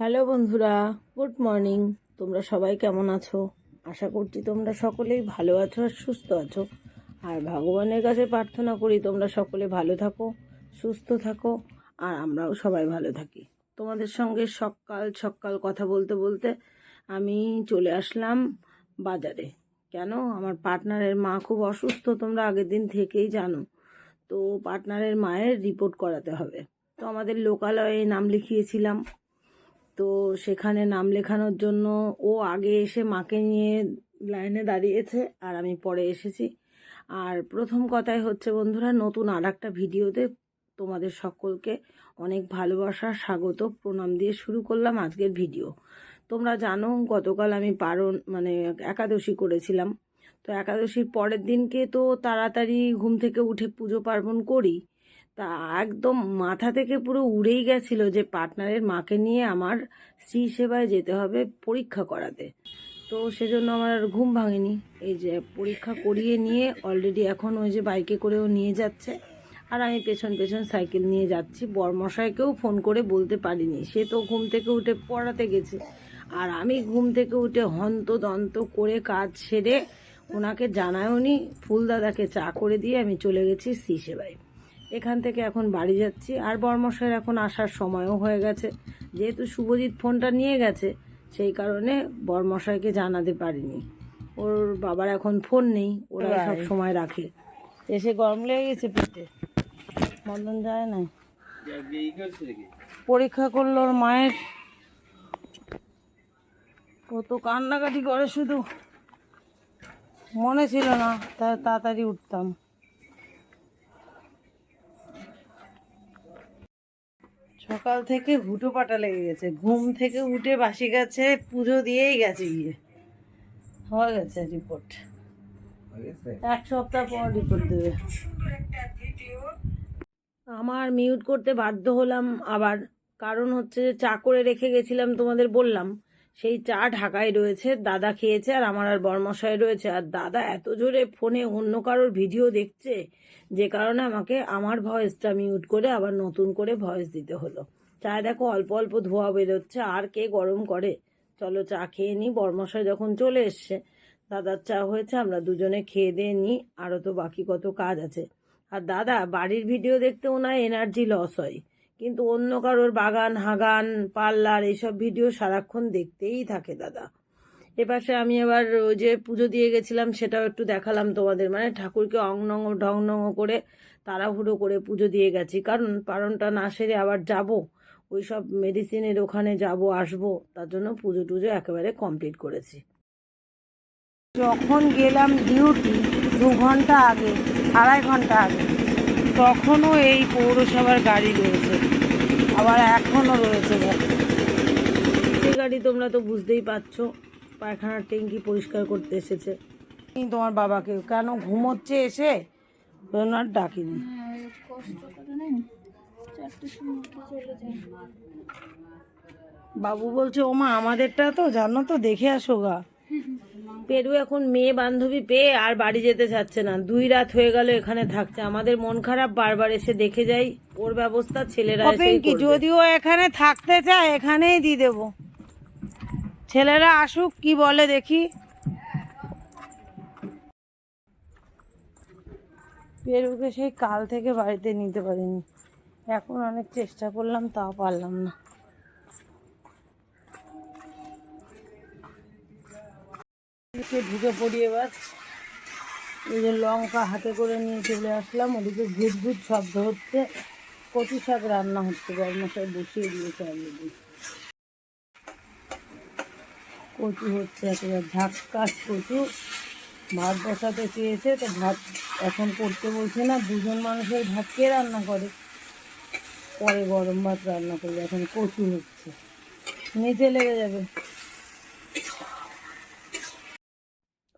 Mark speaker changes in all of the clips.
Speaker 1: Hello বন্ধুরা, good morning. তোমরা সবাই কেমন আছো? আশা করছি তোমরা সকলেই ভালো আছো আর সুস্থ আছো। আর ভগবানের কাছে প্রার্থনা করি তোমরা সকলে ভালো থাকো, সুস্থ থাকো, আর আমরাও সবাই ভালো থাকি। তোমাদের সঙ্গে সকাল সকাল কথা বলতে বলতে আমি চলে আসলাম বাজারে। কেন? আমার পার্টনারের মা খুব অসুস্থ, তোমরা আগের দিন থেকেই জানো। তো পার্টনারের মায়ের রিপোর্ট করাতে হবে। তো আমাদের লোকালয়ে নাম লিখিয়েছিলাম। তো সেখানে নাম লেখানোর জন্য ও আগে এসে মাকে নিয়ে লাইনে দাঁড়িয়েছে আর আমি পরে এসেছি। আর প্রথম কথাই হচ্ছে, বন্ধুরা, নতুন আর একটা ভিডিওতে তোমাদের সকলকে অনেক ভালোবাসা, স্বাগত, প্রণাম দিয়ে শুরু করলাম আজকের ভিডিও। তোমরা জানো, গতকাল আমি পারণ মানে একাদশী করেছিলাম। তো একাদশীর পরের দিনকে তো তাড়াতাড়ি ঘুম থেকে উঠে পুজো পার্বণ করি। তা একদম মাথা থেকে পুরো উড়েই গেছিল যে পার্টনারের মাকে নিয়ে আমার স্ত্রী সেবায় যেতে হবে পরীক্ষা করাতে। তো সেজন্য আমার আর ঘুম ভাঙেনি। এই যে পরীক্ষা করিয়ে নিয়ে অলরেডি এখন ওই যে বাইকে করেও নিয়ে যাচ্ছে। আর আমি পেছন পেছন সাইকেল নিয়ে যাচ্ছি। বরমশাইকেও ফোন করে বলতে পারিনি। সে তো ঘুম থেকে উঠে পড়াতে গেছে। আর আমি ঘুম থেকে উঠে হন্ত দন্ত করে কাজ সেরে ওনাকে জানায়ওনি, ফুলদাদাকে চা করে দিয়ে আমি চলে গেছি সি সেবায়। এখান থেকে এখন বাড়ি যাচ্ছি। আর বর্মশাইয়ের এখন আসার সময়ও হয়ে গেছে। যেহেতু শুভজিৎ ফোনটা নিয়ে গেছে সেই কারণে বর্মশাইকে জানাতে পারিনি। ওর বাবার এখন ফোন নেই ওরা সব সময় রাখে। এসে গরম লেগে গেছে পেটে। মদন যায় না পরীক্ষা করল ওর মায়ের। ও তো কান্নাকাটি করে শুধু। মনে ছিল না তাড়াতাড়ি উঠতাম। সকাল থেকে হুটো পাটা লেগে গেছে। ঘুম থেকে উঠে বাসি গেছে পুজো দিয়েই গেছে গিয়ে। হয়ে গেছে রিপোর্ট এক সপ্তাহ পর রিপোর্ট দেবে। আমার মিউট করতে বাধ্য হলাম আবার। কারণ হচ্ছে যে চা করে রেখে গেছিলাম তোমাদের বললাম। সেই চা ঢাকায় রয়েছে, দাদা খেয়েছে আর আমার আর বরমশাই রয়েছে। আর দাদা এত জোরে ফোনে অন্য কারোর ভিডিও দেখছে, যে কারণে আমাকে আমার ভয়েসটা মিউট করে আবার নতুন করে ভয়েস দিতে হলো। চায় দেখো অল্প অল্প ধোয়া বেরোচ্ছে, আর কে গরম করে? চলো চা খেয়ে নিই বরমশাই যখন চলে এসছে, দাদার চা হয়েছে, আমরা দুজনে খেয়ে দিয়ে নিই আরও তো বাকি কত কাজ আছে। আর দাদা, বাড়ির ভিডিও দেখতে ওনার এনার্জি লস হয়। কিন্তু অন্য কারোর বাগান, হাগান, পার্লার এইসব ভিডিও সারাক্ষণ দেখতেই থাকে দাদা। এপাশে আমি আবার ওই যে পুজো দিয়ে গেছিলাম, সেটাও একটু দেখালাম তোমাদের। মানে ঠাকুরকে অংনং ঢংনং করে তাড়াহুড়ো করে পুজো দিয়ে গেছি। কারণ পারণটা না সেরে আবার যাব। ওই সব মেডিসিনের ওখানে যাব, আসব। তার জন্য পুজো টুজো একেবারে কমপ্লিট করেছি। যখন গেলাম ডিউটি দু ঘণ্টা আগে, আড়াই ঘণ্টা আগে তখনও এই পৌরসভার গাড়ি রয়েছে। আবার এখনও রয়েছে গাড়ি। তোমরা তো বুঝতেই পারছ, পায়খানার ট্যাঙ্কি পরিষ্কার করতে এসেছে। তোমার বাবাকে, কেন ঘুমোচ্ছে এসে? ওই আর ডাকিনি। বাবু বলছে, ওমা, আমাদেরটা তো, জানো তো, দেখে আসো গা। পেরু এখন মেয়ে বান্ধবী পেয়ে আর বাড়ি যেতে চাচ্ছে না। দুই রাত হয়ে গেল এখানে থাকছে আমাদের মন খারাপ বারবার এসে দেখে যাই ওর ব্যবস্থা ছেলেরা কি যদিও এখানে থাকতে চায় এখানেই দিয়ে দেবো। ছেলেরা আসুক কি বলে দেখি। পেরুকে সেই কাল থেকে বাড়িতে নিতে পারিনি। এখন অনেক চেষ্টা করলাম তাও পারলাম না। এসে ঢুকে পড়ি এবার। এই যে লঙ্কা হাতে করে নিয়ে চলে আসলাম, ওদিকে ভুট ভুট শব্দ হচ্ছে। কচু শাক রান্না হচ্ছে গরমশাই বসিয়ে দিয়েছে অলরেডি কচু হচ্ছে একেবারে ঝাক্কাস কচু। ভাত বসাতে চেয়েছে, তো ভাত এখন করতে বলছে না, দুজন মানুষের ভাত কে রান্না করে? পরে গরম ভাত রান্না করবে, এখন কচু হচ্ছে। নিচে লেগে যাবে।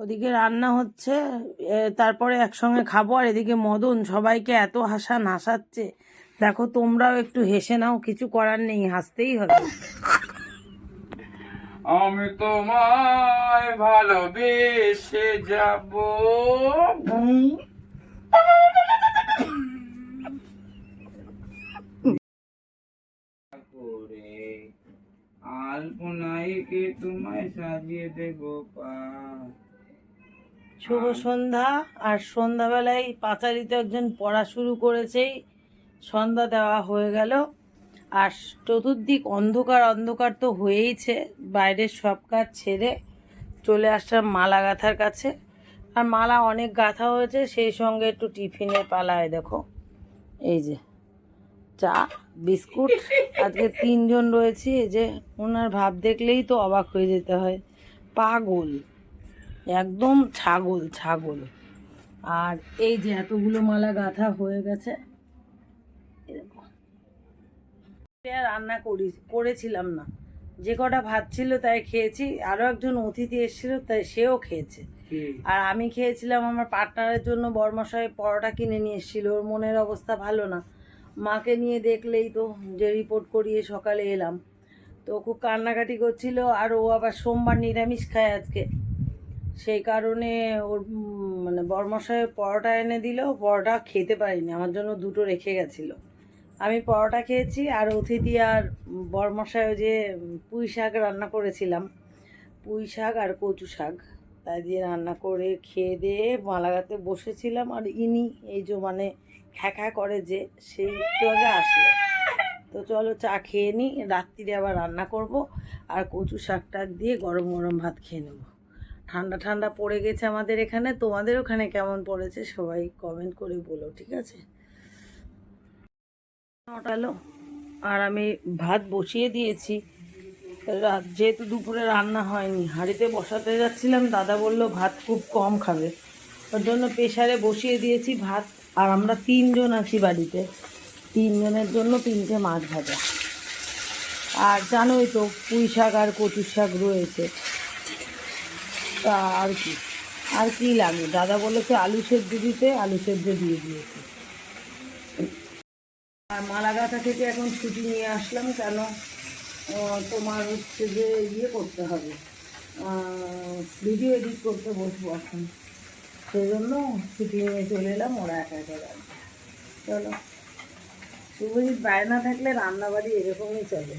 Speaker 1: ওদিকে রান্না হচ্ছে তারপরে একসঙ্গে খাব, আর এদিকে মদন সবাইকে এত হাসা নাসাচ্ছে দেখো, তোমরাও একটু হেসে নাও, কিছু করার নেই, হাসতেই হবে।
Speaker 2: আমি তোমায় ভালোবেসে যাব করে আলপনাই কে তোমায় সাজিয়ে দেবো পা।
Speaker 1: শুভ সন্ধ্যা। আর সন্ধ্যাবেলায় পাঁচালিতে একজন পড়া শুরু করেছেই সন্ধ্যা দেওয়া হয়ে গেল। আর চতুর্দিক অন্ধকার অন্ধকার তো হয়েইছে। বাইরের সব কাজ ছেড়ে চলে আসলাম মালা গাঁথার কাছে। আর মালা অনেক গাঁথা হয়েছে সেই সঙ্গে একটু টিফিনে পালায় দেখো। এই যে চা বিস্কুট আজকে তিনজন রয়েছি। এই যে ওনার ভাব দেখলেই তো অবাক হয়ে যেতে হয়। পাগল। একদম ছাগল ছাগল। আর এই যে এতগুলো মালা গাঁথা হয়ে গেছে এরকম। রান্না করি করেছিলাম না। যে কটা ভাত ছিল তাই খেয়েছি। আরও একজন অতিথি এসেছিল তাই সেও খেয়েছে। আর আমি খেয়েছিলাম আমার পার্টনারের জন্য বর্মশাই পরোটা কিনে নিয়ে এসেছিল। ওর মনের অবস্থা ভালো না। মাকে নিয়ে দেখলেই তো যে রিপোর্ট করিয়ে সকালে এলাম। তো খুব কান্নাকাটি করছিল আর ও আবার সোমবার নিরামিষ খায় আজকে। সেই কারণে ওর মানে বর্মশাই পরোটা এনে দিল, পরোটা খেতে পারিনি, আমার জন্য দুটো রেখে গেছিল। আমি পরোটা খেয়েছি, আর অতিথি আর বর্মশাই ওই যে পুঁই শাক রান্না করেছিলাম। পুঁই শাক আর কচু শাক, তাই দিয়ে রান্না করে খেয়ে দিয়ে মালাগাতে বসেছিলাম, আর ইনি এই যে মানে খ্যাঁকা করে যে সেই একটু আগে আসলো। তো চলো চা খেয়ে নিই রাত্রিরে আবার রান্না করব, আর কচু শাক টাক দিয়ে গরম গরম ভাত খেয়ে নেব। ঠান্ডা ঠান্ডা পড়ে গেছে আমাদের এখানে, তোমাদের ওখানে কেমন পড়েছে সবাই কমেন্ট করে বলো, ঠিক আছে? নটালো আর আমি ভাত বসিয়ে দিয়েছি। রাত যেহেতু দুপুরে রান্না হয়নি, হাঁড়িতে বসাতে যাচ্ছিলাম, দাদা বলল ভাত খুব কম খাবে। ওর জন্য প্রেশারে বসিয়ে দিয়েছি ভাত, আর আমরা তিনজন আছি বাড়িতে। তিনজনের জন্য তিনটে মাছ ভাজা। আর জানোই তো পুঁই শাক আর কচুর শাক রয়েছে। তা আর কি। আর কি লাগে দাদা বলেছে আলু সেদ্ধ দিতে, আলু সেদ্ধ দিয়ে দিয়েছে। আর মালাগাথা থেকে এখন ছুটি নিয়ে আসলাম কেন? তোমার হচ্ছে যে ইয়ে করতে হবে। ভিডিও এডিট করতে বসবো এখন। সেই জন্য ছুটি নিয়ে চলে এলাম, ওরা একা একা রান্না চলো। শুভজিৎ বাইরে না থাকলে রান্নাবাড়ি এরকমই চলে।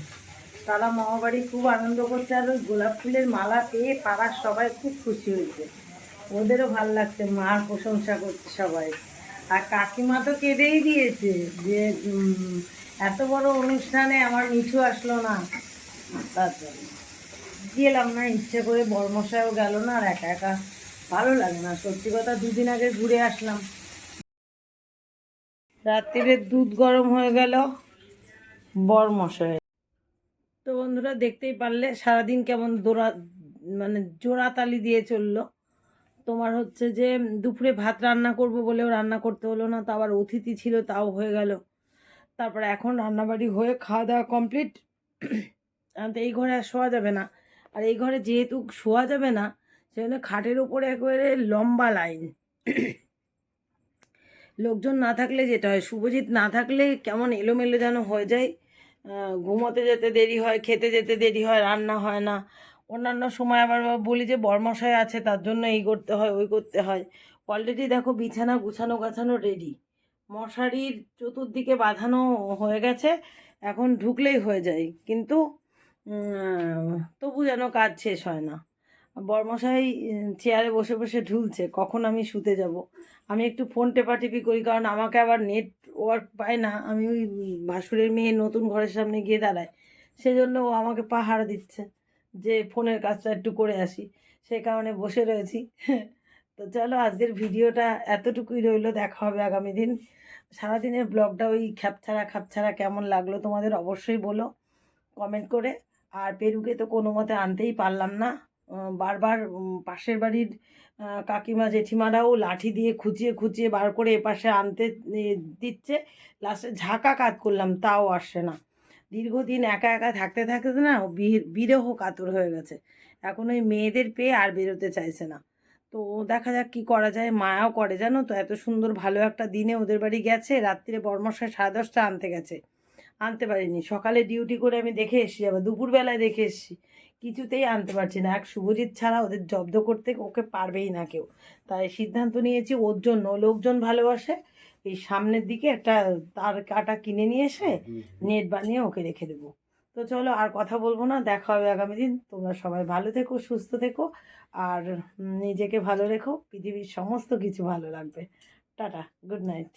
Speaker 1: তারা মামাবাড়ি খুব আনন্দ করছে আর ওই গোলাপ ফুলের মালা পেয়ে পাড়ার সবাই খুব খুশি হয়েছে। ওদেরও ভালো লাগছে, মার প্রশংসা করছে সবাই। আর কাকিমা তো কেঁদেই দিয়েছে যে এত বড় অনুষ্ঠানে আমার মিঠু আসলো না। তার জন্য। গেলাম না, ইচ্ছে করে বর্মশায়ও গেল না আর একা একা। ভালো লাগে না, সত্যি কথা দুদিন আগে ঘুরে আসলাম। রাত্রিরে দুধ গরম হয়ে গেল বরমশায় তো বন্ধুরা দেখতেই পারলে সারাদিন কেমন দোড়া মানে জোড়াতালি দিয়ে চলল। তোমার হচ্ছে যে দুপুরে ভাত রান্না করব বলেও রান্না করতে হলো না, তো আবার অতিথি ছিল, তাও হয়ে গেল। তারপরে এখন রান্নাবাড়ি হয়ে খাওয়া দাওয়া কমপ্লিট তো এই ঘরে আর শোয়া যাবে না। আর এই ঘরে যেহেতু শোয়া যাবে না, সেজন্য খাটের ওপরে একেবারে লম্বা লাইন। লোকজন না থাকলে যেটা হয়, শুভজিৎ না থাকলে কেমন এলোমেলো যেন হয়ে যায়। ঘুমোতে যেতে দেরি হয়, খেতে যেতে দেরি হয়, রান্না হয় না। অন্যান্য সময় আবার বলি যে, বরমশাই আছে, তার জন্য এই করতে হয়, ওই করতে হয়। অলরেডি দেখো বিছানা গুছানো গাছানো রেডি মশারির চতুর্দিকে বাঁধানো হয়ে গেছে, এখন ঢুকলেই হয়ে যায়। কিন্তু তবু যেন কাজ শেষ হয় না। বরমশাই চেয়ারে বসে বসে ঢুলছে, কখন আমি শুতে যাব? আমি একটু ফোন টেপাটিপি করি, কারণ আমাকে আবার নেটওয়ার্ক পায় না। আমি ওই ভাসুরের মেয়ে নতুন ঘরের সামনে গিয়ে দাঁড়াই সেজন্য ও আমাকে পাহারা দিচ্ছে যে ফোনের কাজটা একটু করে আসি। সে কারণে বসে রয়েছি। তো চলো, আজকের ভিডিওটা এতটুকুই রইল। দেখা হবে আগামী দিন। সারাদিনের ব্লগটা ওই খ্যাপছাড়া খাপছাড়া কেমন লাগল তোমাদের অবশ্যই বলো। কমেন্ট করে। আর পেরুকে তো কোনো মতে আনতেই পারলাম না। বারবার পাশের বাড়ির কাকিমা, জেঠিমারাও লাঠি দিয়ে খুঁচিয়ে খুঁচিয়ে বার করে এপাশে আনতে দিচ্ছে। লাস্টে ঝাঁকা কাজ করলাম, তাও আসছে না। দীর্ঘদিন একা একা থাকতে থাকতে না বিরহ কাতর হয়ে গেছে। এখন ওই মেয়েদের পেয়ে আর বেরোতে চাইছে না। তো দেখা যাক কি করা যায়, মায়াও করে, জানো তো? এত সুন্দর, ভালো একটা দিনে ওদের বাড়ি গেছে রাত্রিরে বর্মশায় সাড়ে দশটা আনতে গেছে। আনতে পারিনি। সকালে ডিউটি করে আমি দেখে এসেছি, আবার দুপুরবেলায় দেখে এসেছি। কিছুতেই আনতে পারছি না। এক শুভজিৎ ছাড়া ওদের জব্দ করতে ওকে পারবেই না কেউ। তাই সিদ্ধান্ত নিয়েছি ওর জন্য লোকজন ভালোবাসে। এই সামনের দিকে একটা তার কাটা কিনে নিয়ে এসে নেট বানিয়ে ওকে রেখে দেবো। তো চলো আর কথা বলব না দেখা হবে আগামী দিন। তোমরা সবাই ভালো থেকো সুস্থ থেকো আর নিজেকে ভালো রেখো। পৃথিবীর সমস্ত কিছু ভালো লাগবে। Tata good night.